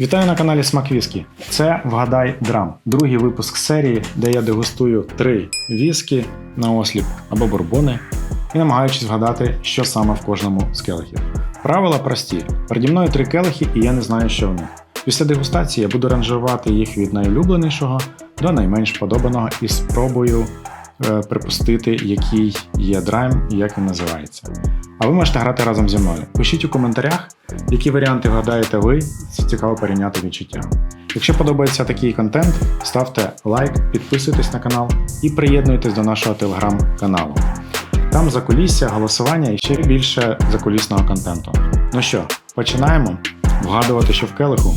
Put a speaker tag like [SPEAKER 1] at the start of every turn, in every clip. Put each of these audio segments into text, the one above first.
[SPEAKER 1] Вітаю на каналі Смак Віскі. Це Вгадай Драм, другий випуск серії, де я дегустую три віскі на осліп або бурбони і намагаючись вгадати, що саме в кожному з келихів. Правила прості: переді мною три келихи, і я не знаю, що в них. Після дегустації я буду ранжувати їх від найулюбленішого до найменш подобаного і спробую припустити, який є драйм і як він називається. А ви можете грати разом зі мною. Пишіть у коментарях, які варіанти вгадаєте ви, це цікаво порівняти відчуття. Якщо подобається такий контент, ставте лайк, підписуйтесь на канал і приєднуйтесь до нашого телеграм-каналу. Там закулісся, голосування і ще більше закулісного контенту. Ну що, починаємо вгадувати, що в келиху.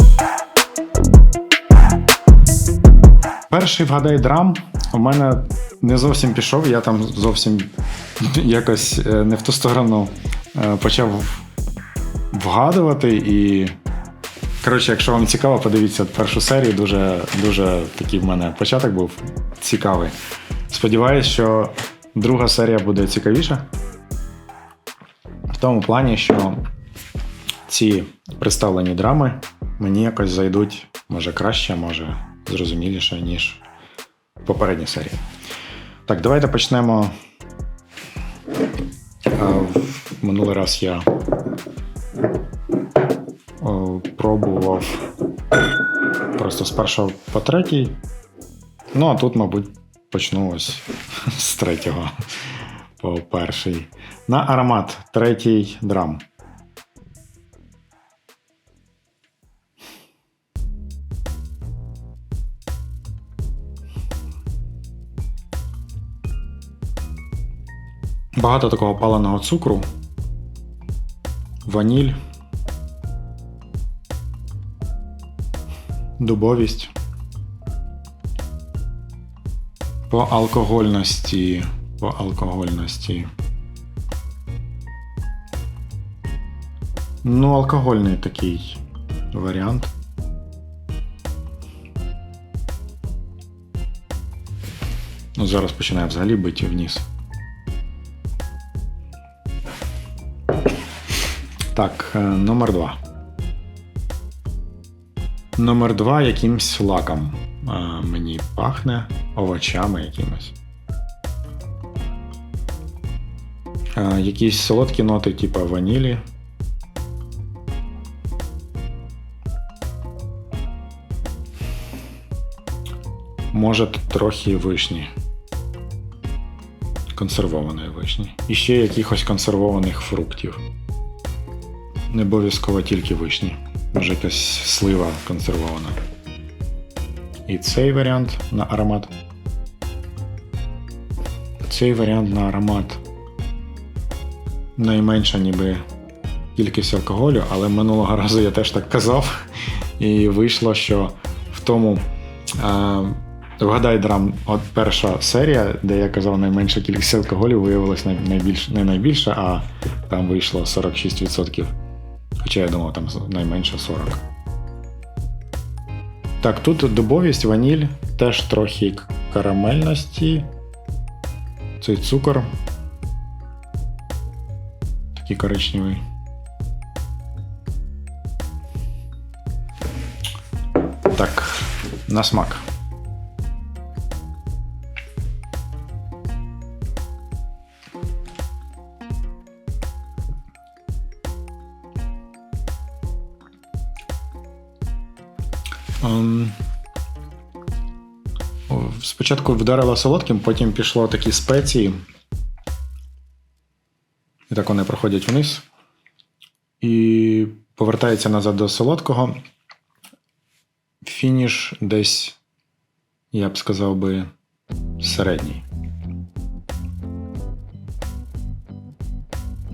[SPEAKER 1] Перший вгадай драм у мене не зовсім пішов, я там зовсім якось е, не в ту сторону е, почав вгадувати і. Коротше, якщо вам цікаво, подивіться першу серію. Дуже, дуже такий в мене початок був цікавий. Сподіваюсь, що друга серія буде цікавіша. В тому плані, що ці представлені драми мені якось зайдуть, може краще, може зрозуміліше, ніж попередні серії. Так, давайте почнемо. Е, Минулий раз я пробував просто з першого по третій. Ну, а тут, мабуть, почну ось з третього по перший. На аромат третій драм. Багато такого паленого цукру, ваніль, дубовість. По алкогольності. По алкогольності. Ну, алкогольний такий варіант. Ну, зараз починає взагалі бити вниз. Так, е, номер два. Номер два якимсь лаком. А, мені пахне овочами якимось. А, якісь солодкі ноти, типу ванілі. Може, трохи вишні. Консервованої вишні. І ще якихось консервованих фруктів. Не обов'язково тільки вишні. Може якась слива консервована. І цей варіант на аромат. Цей варіант на аромат найменша ніби кількість алкоголю, але минулого разу я теж так казав. І вийшло, що в тому. А, Вгадай драм, от перша серія, де я казав найменша кількість алкоголю, виявилась найбільш, не найбільша, а там вийшло 46%. Хоча я думав, там найменше 40. Так, тут дубовість, ваніль, теж трохи карамельності. Цей цукор. Такий коричневий. Так, на смак. Спочатку вдарило солодким, потім пішло такі спеції. І так вони проходять вниз. І повертається назад до солодкого. Фініш десь, я б сказав би, середній.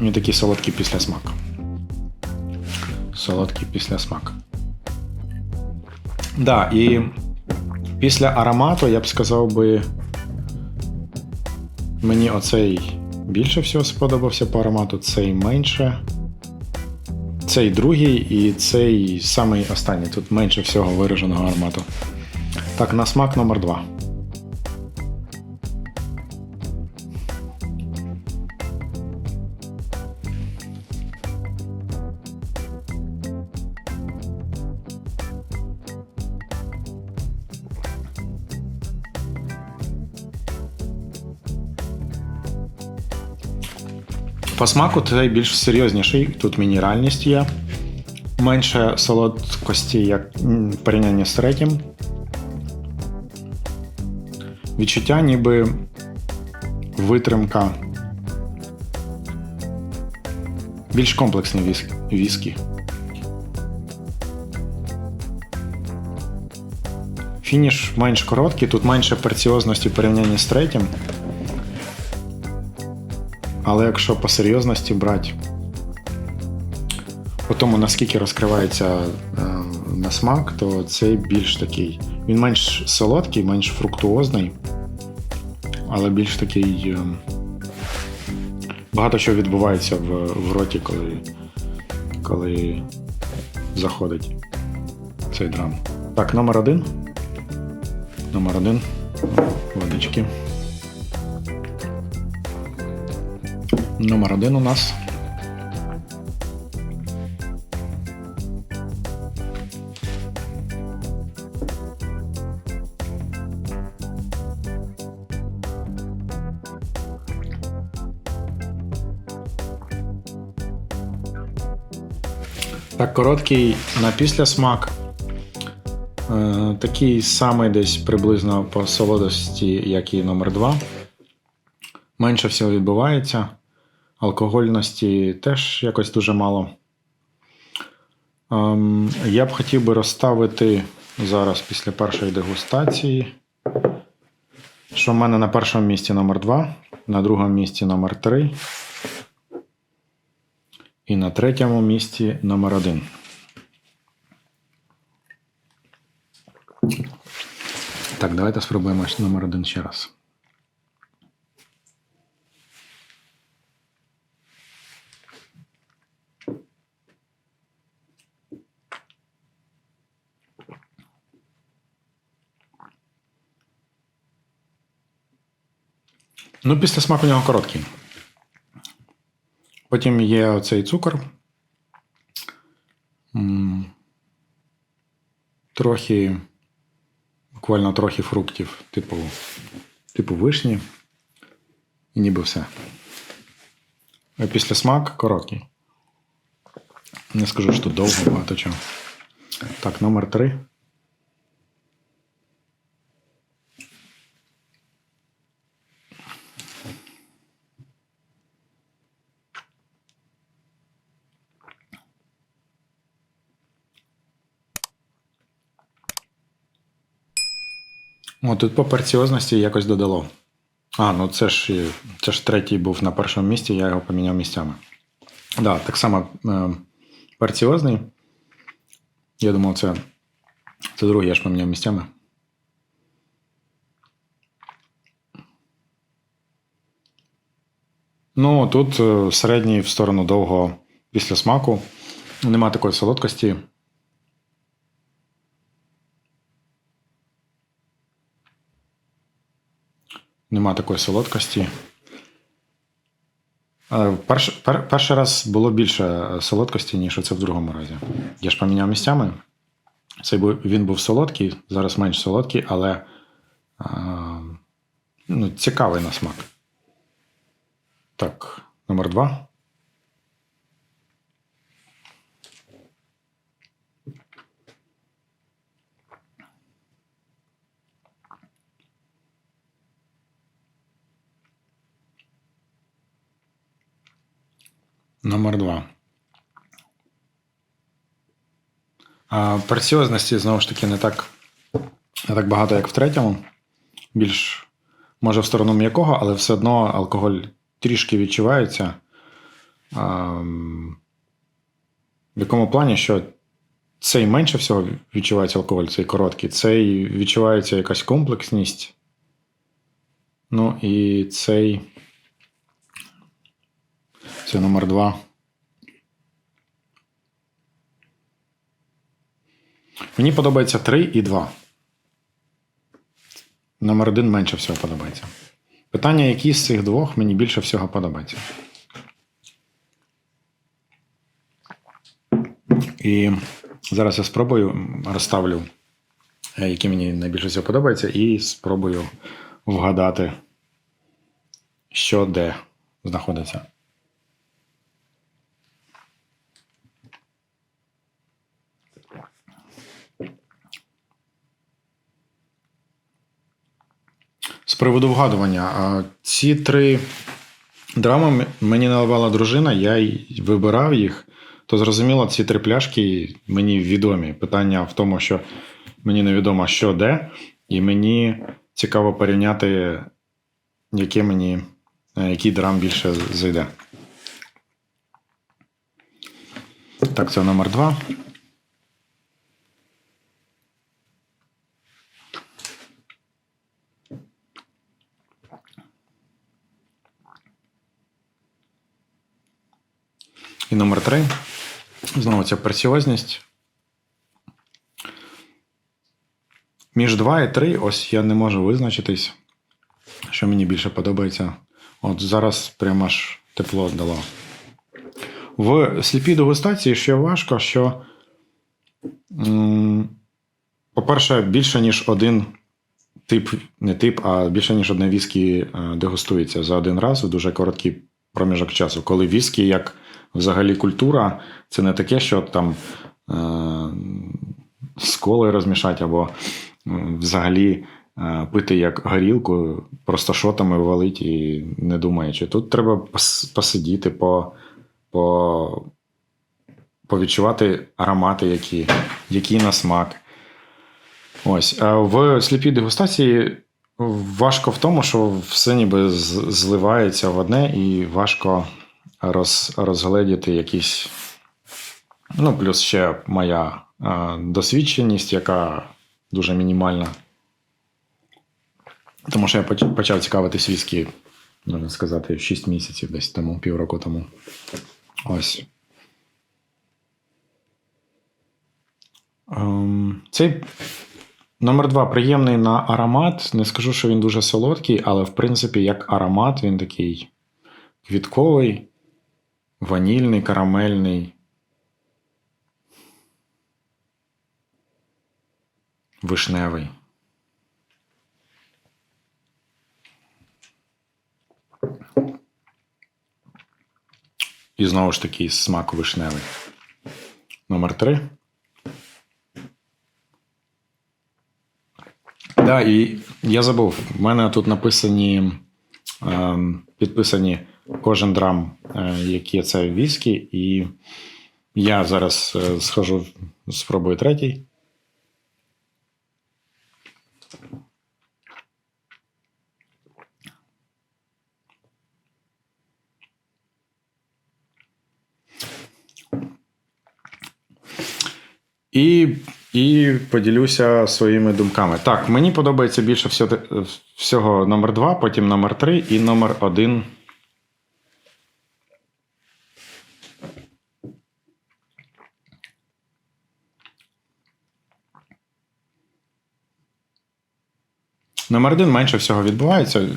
[SPEAKER 1] І такий солодкий післясмак. Солодкий післясмак. Да, і після аромату я б сказав би. Мені оцей більше всього сподобався по аромату, цей менше. Цей другий і цей самий останній. Тут менше всього вираженого аромату. Так, на смак номер 2. По смаку цей більш серйозніший, тут мінеральність є. Менше солодкості, як порівнянні з третім. Відчуття ніби витримка. Більш комплексний віск, віскі. Фініш менш короткий, тут менше перціозності в порівнянні з третім. Але якщо по серйозності брати, по тому наскільки розкривається е, на смак, то цей більш такий. Він менш солодкий, менш фруктуозний, але більш такий. е, багато що відбувається в, в роті, коли, коли заходить цей драм. Так, номер один. Номер один. Водички. Номер один у нас. Так, короткий на післясмак. Е, такий самий десь приблизно по солодості, як і номер 2. Менше всього відбувається. Алкогольності теж якось дуже мало. Ем, я б хотів би розставити зараз після першої дегустації. Що в мене на першому місці номер 2, на другому місці номер 3 і на третьому місці номер 1. Так, давайте спробуємо номер 1 ще раз. Ну, після смак у нього короткий. Потім є оцей цукор. Трохи, буквально трохи фруктів, типу, типу вишні. І ніби все. А після смак короткий. Не скажу, що довго багато чого. Так, номер три. О, тут по парціозності якось додало. А, ну це ж, це ж третій був на першому місці, я його поміняв місцями. Так, да, так само е, парціозний. Я думав, це, це другий, я ж поміняв місцями. Ну, тут е, середній в сторону довго після смаку. Нема такої солодкості. Нема такої солодкості. Е, Перш, пер, перший раз було більше е, солодкості, ніж оце в другому разі. Я ж поміняв місцями. Цей був, він був солодкий, зараз менш солодкий, але а, ну, цікавий на смак. Так, номер два. Номер два. А знову ж таки, не так, не так багато, як в третьому. Більш, може, в сторону м'якого, але все одно алкоголь трішки відчувається. А, в якому плані, що цей менше всього відчувається алкоголь, цей короткий, цей відчувається якась комплексність. Ну і цей. Це номер два. Мені подобається 3 і 2. Номер один менше всього подобається. Питання, які з цих двох мені більше всього подобається. І зараз я спробую розставлю, е, які мені найбільше всього подобається, і спробую вгадати, що де знаходиться. Приводу вгадування. Ці три драми мені наливала дружина, я й вибирав їх. То зрозуміло, ці три пляшки мені відомі. Питання в тому, що мені невідомо, що де, і мені цікаво порівняти, яке мені, е, який драм більше зайде. Так, це номер два. І номер три. Знову ця преціозність. Між 2 і 3 ось я не можу визначитись, що мені більше подобається. От зараз прямо аж тепло дало. В сліпій дегустації ще важко, що, по-перше, більше, ніж один тип, не тип, а більше, ніж одне віскі е, дегустується за один раз в дуже короткий проміжок часу. Коли віскі, як взагалі культура, це не таке, що там е, з колою розмішати або взагалі е, пити як горілку, просто шотами валить і не думаючи. Тут треба посидіти, по, по, повідчувати аромати, які, які на смак. Ось. А в сліпій дегустації важко в тому, що все ніби зливається в одне, і важко роз, розгледіти якісь. Ну, плюс ще моя е, досвідченість, яка дуже мінімальна. Тому що я почав цікавитись віскі, можна сказати, 6 місяців десь тому, півроку тому. Ось. Ем, цей номер два приємний на аромат. Не скажу, що він дуже солодкий, але в принципі, як аромат, він такий квітковий, ванільний, карамельний. Вишневий. І знову ж таки смак вишневий. Номер три. Да, і я забув. В мене тут написані, ем, підписані кожен драм, е, які це віскі, і я зараз е, схожу, спробую третій. І, і поділюся своїми думками. Так, мені подобається більше всього, всього номер 2, потім номер 3 і номер 1. Номер один менше всього відбувається.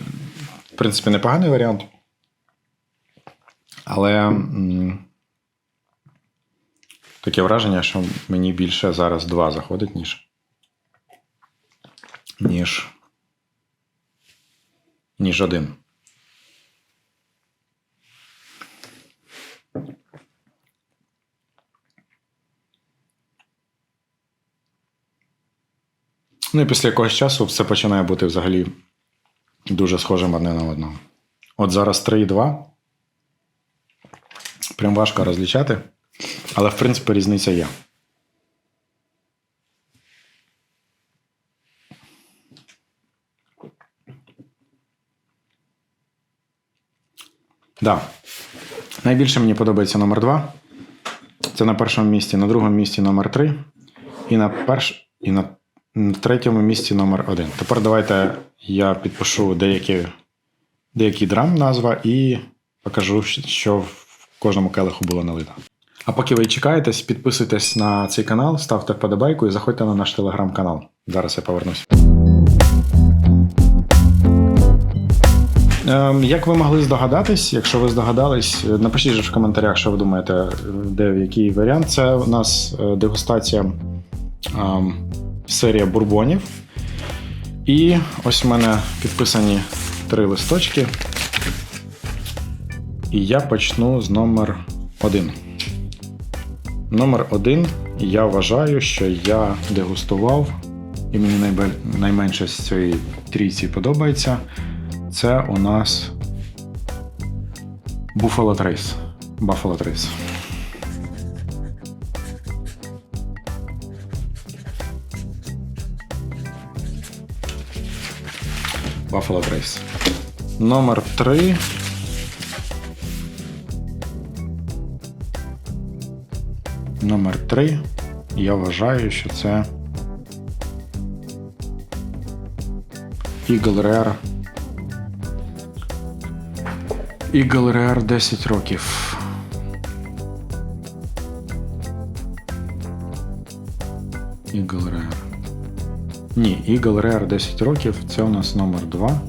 [SPEAKER 1] В принципі, непоганий варіант. Але. Таке враження, що мені більше зараз два заходить, ніж. Ніж. Ніж один. Ну і після якогось часу все починає бути взагалі дуже схожим одне на одного. От зараз 3 і 2. Прям важко розлічати. Але, в принципі, різниця є. Да. Найбільше мені подобається номер 2. Це на першому місці, на другому місці номер 3. І на перш... і на... на третьому місці номер 1. Тепер давайте я підпишу деякі, деякий драм назва і покажу, що в кожному келиху було налито. А поки ви чекаєтесь, підписуйтесь на цей канал, ставте вподобайку і заходьте на наш телеграм-канал. Зараз я повернусь. Ем, Як ви могли здогадатись, якщо ви здогадались, е, напишіть в коментарях, що ви думаєте, е, де в який варіант. Це у нас е, дегустація ем, серія бурбонів. І ось у мене підписані три листочки. І я почну з номер один. Номер один. Я вважаю, що я дегустував і мені найменше з цієї трійці подобається, це у нас Buffalo Trace. Buffalo Trace. Buffalo Trace. Номер 3. Номер 3. Я вважаю, що це Eagle Rare. Eagle Rare 10 років. Eagle. Ні, Eagle Rare 10 років. Це у нас номер 2.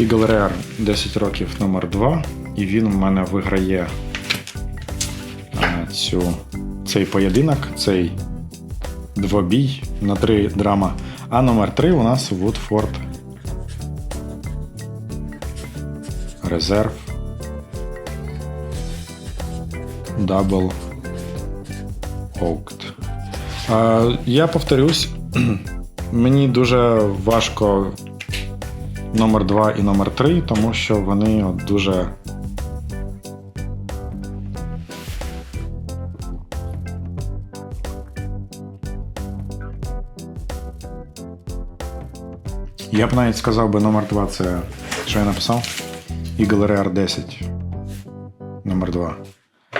[SPEAKER 1] Eagle Rare 10 років номер 2. І він в мене виграє е, цю, цей поєдинок, цей двобій на 3 драма. А номер 3 у нас Woodford Резерв. Double Oaked. Я повторюсь, мені дуже важко номер 2 і номер 3, тому що вони от дуже. Я б навіть сказав би номер 2 це. Що я написав? Eagle Rare 10. Номер 2.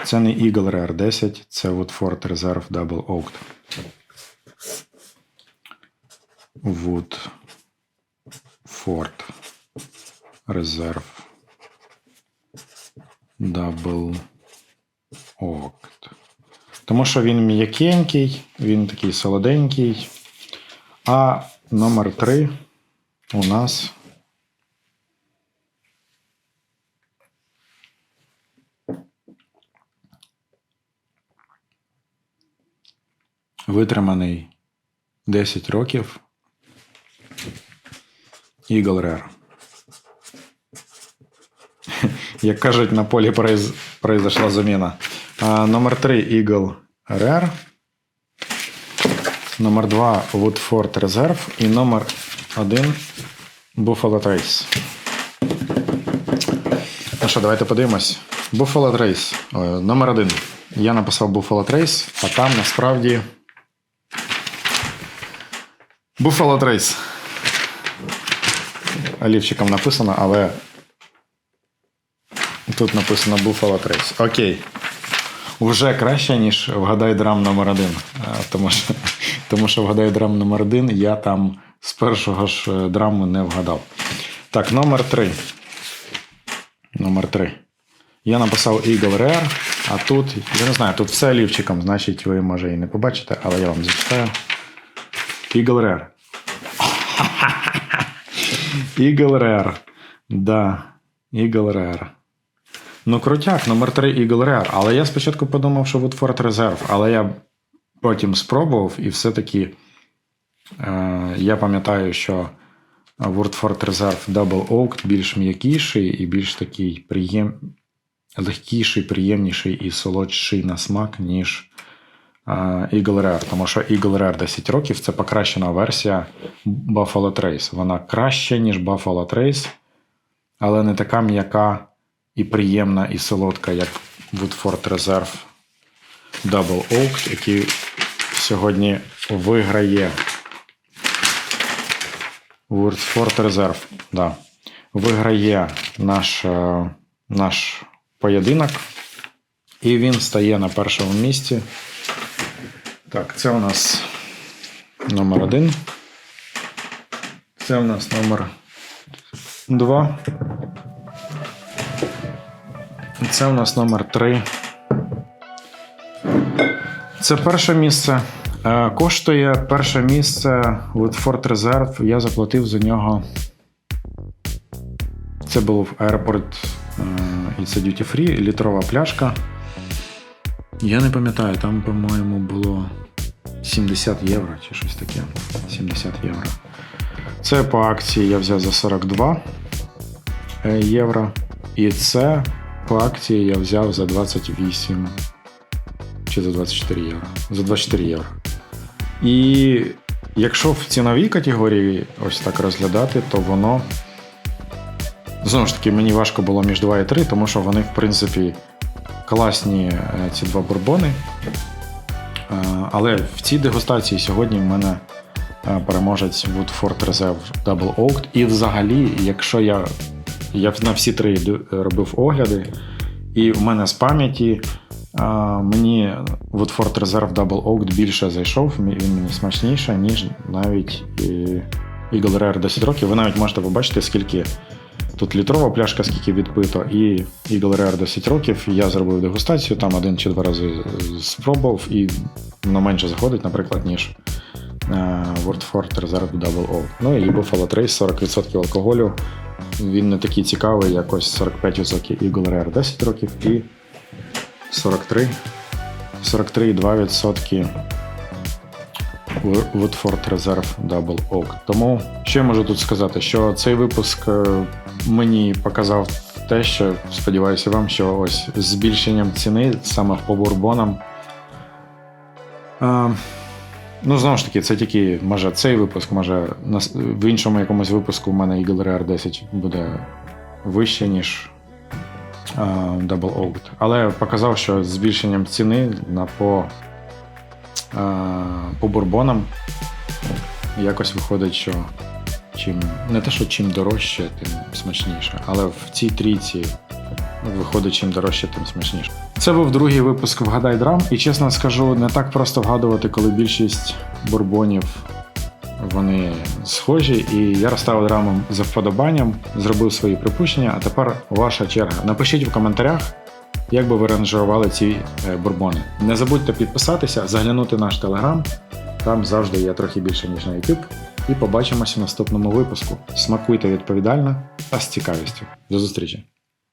[SPEAKER 1] Це не Eagle Rare 10, це Woodford Reserve Double Oaked. Woodford Reserve Double Oaked. Тому що він м'якенький, він такий солоденький. А номер 3 у нас витриманий 10 років. Eagle Rare. Як кажуть, на полі произошла заміна. А, номер 3 Eagle Rare. Номер 2 Woodford Reserve. І номер 1 Buffalo Trace. Ну що, давайте подивимось. Buffalo Trace. Номер 1. Я написав Buffalo Trace, а там насправді. Buffalo Trace. Олівчиком написано, але тут написано Buffalo Trace. Окей. Уже краще, ніж вгадай драм номер один. Тому що, тому що вгадай драм номер один, я там з першого ж е, драму не вгадав. Так, номер три. Номер три. Я написав Eagle Rare, а тут, я не знаю, тут все олівчиком, значить, ви може і не побачите, але я вам зачитаю. Eagle Rare. Eagle Rare. Да. Eagle Rare. Ну, крутяк, номер 3 Eagle Rare. Але я спочатку подумав, що Woodford Reserve, але я потім спробував, і все-таки е, я пам'ятаю, що Woodford Reserve Double Oaked більш м'якіший і більш такий приєм... легкіший, приємніший і солодший на смак, ніж Eagle Rare. Тому що Eagle Rare 10 років це покращена версія Buffalo Trace. Вона краща, ніж Buffalo Trace, але не така м'яка і приємна, і солодка, як Woodford Reserve Double Oak, який сьогодні виграє. Woodford Reserve, да. Виграє наш, е, наш поєдинок. І він стає на першому місці. Так, це у нас номер один. Це у нас номер два. Це у нас номер 3. Це перше місце. Е, Коштує перше місце Woodford Reserve. Я заплатив за нього. Це був аеропорт е, і це Duty Free, літрова пляшка. Я не пам'ятаю, там, по-моєму, було 70 євро чи щось таке. 70 євро. Це по акції я взяв за 42 е, євро. І це по акції я взяв за 28 чи за 24 євро. За 24 євро. І якщо в ціновій категорії ось так розглядати, то воно. Знову ж таки, мені важко було між 2 і 3, тому що вони, в принципі, класні е, ці два бурбони. Е, Але в цій дегустації сьогодні в мене е, переможець Woodford Reserve Double Oaked. І взагалі, якщо я, я на всі три робив огляди, і в мене з пам'яті мені Woodford Reserve Double Oaked більше зайшов, він мені смачніше, ніж навіть Eagle Rare 10 років. Ви навіть можете побачити, скільки тут літрова пляшка, скільки відпито, і Eagle Rare 10 років. Я зробив дегустацію, там один чи два рази спробував, і воно менше заходить, наприклад, ніж е, Woodford Reserve Double Oak. Ну і Buffalo Trace 40% алкоголю. Він не такий цікавий, як ось 45% Eagle Rare 10 років і 43. 43,2% Woodford Reserve Double Oak. Тому що я можу тут сказати, що цей випуск е, мені показав те, що сподіваюся вам, що ось збільшенням ціни саме по бурбонам. Ну, знову ж таки, це тільки може цей випуск, може в іншому якомусь випуску в мене Eagle Rare 10 буде вище, ніж е, Double Oaked. Але показав, що збільшенням ціни на по е, по бурбонам якось виходить, що чим не те, що чим дорожче, тим смачніше. Але в цій трійці виходить, чим дорожче, тим смачніше. Це був другий випуск Вгадай драм, і чесно скажу, не так просто вгадувати, коли більшість бурбонів вони схожі, і я розставив драмом за вподобанням, зробив свої припущення, а тепер ваша черга. Напишіть в коментарях, як би ви ранжували ці е, бурбони. Не забудьте підписатися, заглянути наш телеграм. Там завжди є трохи більше, ніж на YouTube. І побачимося в наступному випуску. Смакуйте відповідально та з цікавістю. До зустрічі!